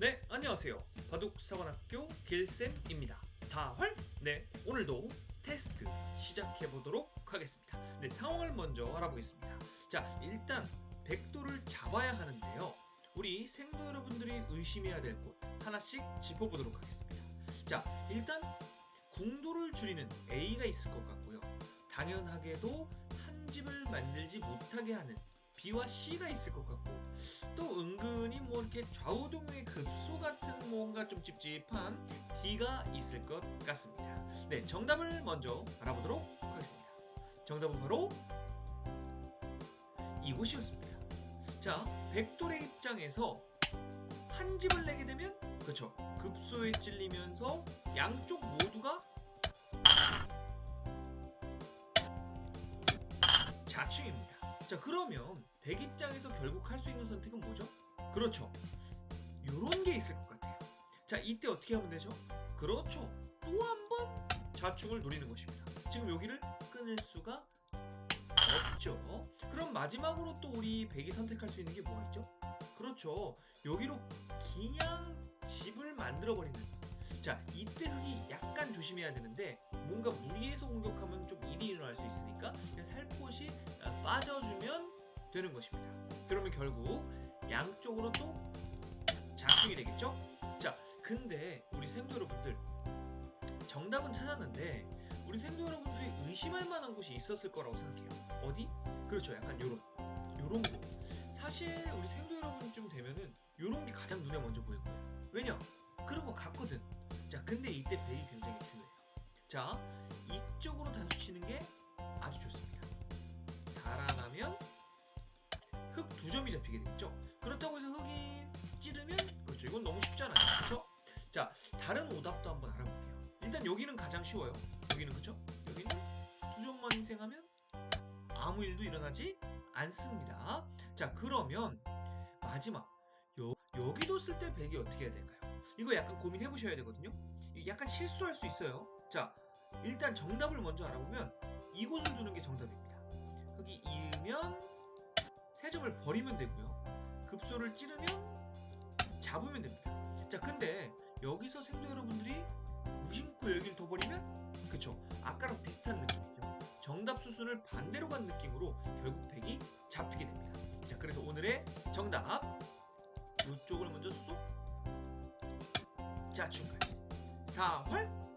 네, 안녕하세요. 바둑사관학교 길쌤입니다. 4활? 네, 오늘도 테스트 시작해 보도록 하겠습니다. 네, 상황을 먼저 알아보겠습니다. 자, 일단 백도를 잡아야 하는데요. 우리 생도 여러분들이 의심해야 될 곳 하나씩 짚어보도록 하겠습니다. 자, 일단 궁도를 줄이는 A가 있을 것 같고요. 당연하게도 한 집을 만들지 못하게 하는 B와 C가 있을 것 같고 또 은근히 뭐 이렇게 좌우동의 급소 같은 뭔가 좀 찝찝한 D가 있을 것 같습니다. 네, 정답을 먼저 알아보도록 하겠습니다. 정답은 바로 이곳이었습니다. 자, 백돌의 입장에서 한 집을 내게 되면 그렇죠. 급소에 찔리면서 양쪽 모두가 자충입니다. 자, 그러면 백 입장에서 결국 할 수 있는 선택은 뭐죠? 그렇죠. 요런 게 있을 것 같아요. 자, 이때 어떻게 하면 되죠? 그렇죠. 또 한번 좌충을 노리는 것입니다. 지금 여기를 끊을 수가 없죠. 그럼 마지막으로 또 우리 백이 선택할 수 있는 게 뭐가 있죠? 그렇죠. 여기로 그냥 집을 만들어 버리는. 자, 이때 흙이 약간 조심해야 되는데 뭔가 무리해서 공격하면 좀 일이 일어날 수 있으니까 그냥 살포시 아, 빠져주면 되는 것입니다. 그러면 결국 양쪽으로 또 자충이 되겠죠? 자, 근데 우리 생도 여러분들 정답은 찾았는데 우리 생도 여러분들이 의심할 만한 곳이 있었을 거라고 생각해요. 어디? 그렇죠. 약간 요런 요런 곳. 사실 우리 생도 여러분쯤 되면은 요런 게 가장 눈에 먼저 보일 거예요. 왜냐? 그런 거 같거든. 자, 근데 이때 백이 굉장히 중요해요. 자, 이쪽으로 단수 치는 게 아주 좋습니다. 점이 잡히게 되겠죠. 그렇다고 해서 흙이 찌르면 그렇죠. 이건 너무 쉽잖아요. 그렇죠? 자, 다른 오답도 한번 알아볼게요. 일단 여기는 가장 쉬워요. 여기는 그렇죠? 여기는 두 점만 희생하면 아무 일도 일어나지 않습니다. 자, 그러면 마지막 여, 여기도 쓸때 백이 어떻게 해야 될까요? 이거 약간 고민해 보셔야 되거든요. 약간 실수할 수 있어요. 자, 일단 정답을 먼저 알아보면 이곳을 두는 게 정답입니다. 흙이 이으면 세 점을 버리면 되고요. 급소를 찌르면 잡으면 됩니다. 자, 근데 여기서 생도 여러분들이 무심코 여기를 더 버리면 그쵸? 아까랑 비슷한 느낌이죠. 정답 수순을 반대로 간 느낌으로 결국 백이 잡히게 됩니다. 자, 그래서 오늘의 정답 이쪽을 먼저 쏙 자충까지 4활